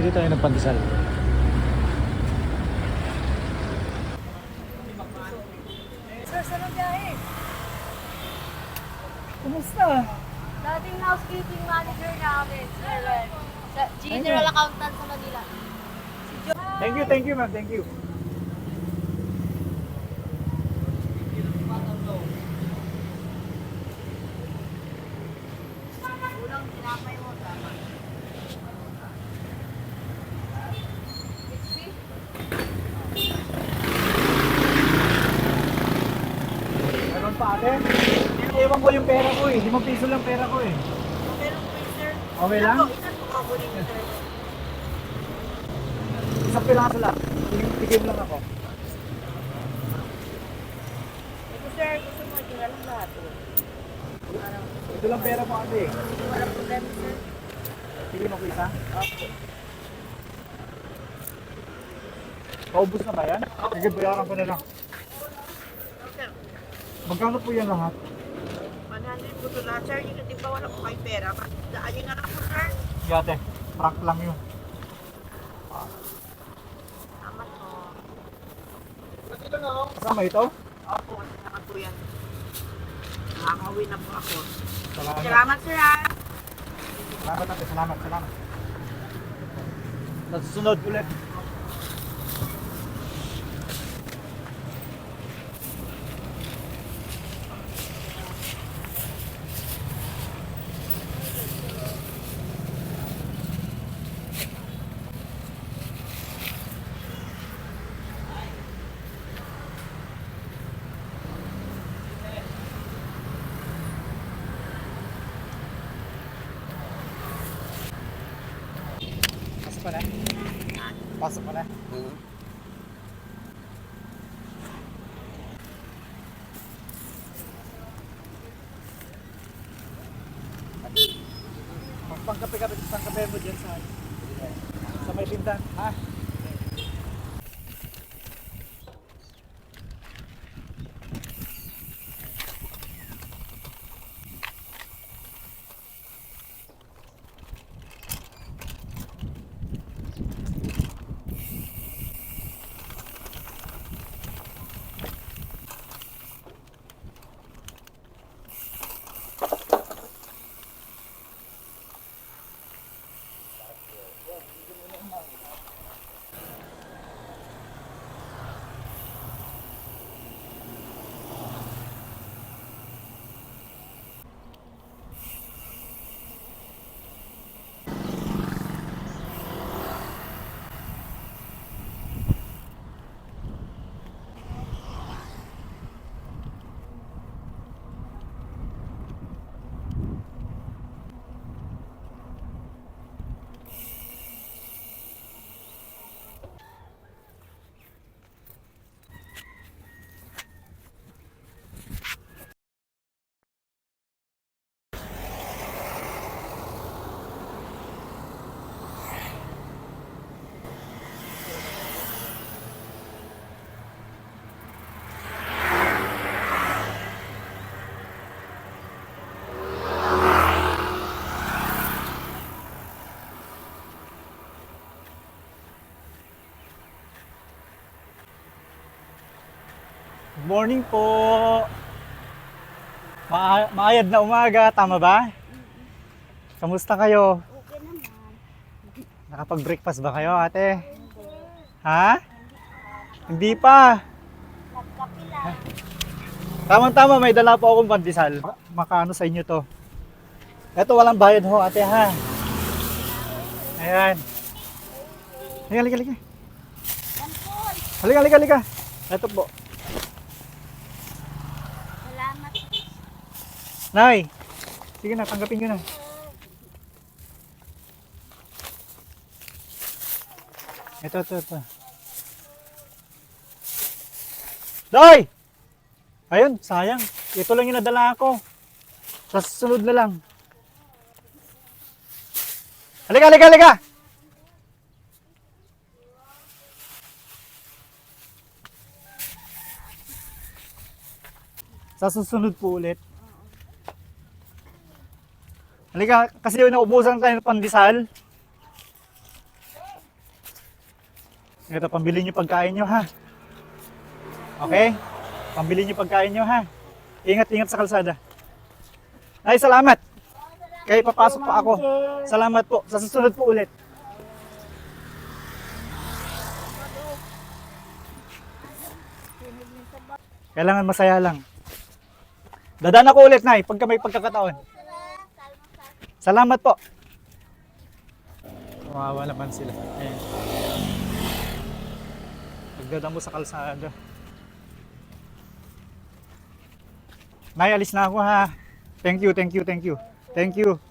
Dito tayo ng pandesal. Sir, saan ang biyahe? Kumusta? Dating housekeeping manager namin, Sir Ren. Sa General Accountant sa Manila. Thank you, thank you ma'am, thank you. Ate? Ewan ko yung pera ko eh. Limang piso lang pera ko eh. Meron po, sir. Okay lang? Ilan po kabunin niyo, sir? Isang piraso lang. Tigim lang ako. Ito, sir, gusto mo tingnan lang lahat. Parang, Ito lang pera ko ate. Hindi wala problema, sir. Sige mo ko isa. Opo. Paubos na ba yan? Sige, bayaran ko na lang. Magkano po yan lahat? 100 po ito lahat, sir. Hindi di ba wala po kayo pera? Daan niyo na lang po, sir. Sige ate, prank lang yun. Tama po. Kasama ito? Opo, naman po yan. Nakakauwi na po ako. Salamat. Salamat, sir, ha? Salamat ate, salamat, salamat. Sa susunod ulit. Ka na? Pasok ka na? Magpangkape-kape, pangkape mo dyan sa sa may tindahan, ha? Good morning po. Ma maayad na umaga, tama ba? Kamusta kayo? Okay naman. Nakapag-breakfast ba kayo, ate? Ha? Hindi pa. Nagkape lang. Tama-tama, may dala po akong pandesal. Makaano sa inyo to. Ito, walang bayad ho, ate ha. Ayan. Halika, halika, halika. Halika, halika, halika. Ito po. Nay, sige na, tanggapin nyo na. Ito, ito, ito. Day! Ayun, sayang. Ito lang yung nadala ko. Sa susunod na lang. Halika, halika, halika! Sa susunod po ulit. Halika, kasi naubusan tayo ng pandesal. Ito, pambili nyo pagkain nyo ha. Okay? Pambili nyo pagkain nyo ha. Ingat-ingat sa kalsada. Ay, salamat. Kaya papasok pa ako. Salamat po. Sa susunod po ulit. Kailangan masaya lang. Dadaan ako ulit, Nay, pagka may pagkakataon. Salamat po. Kawawa naman sila. Ayan. Pagdadaan mo sa kalsada. Nay, alis na ako ha. Thank you, thank you, thank you. Thank you.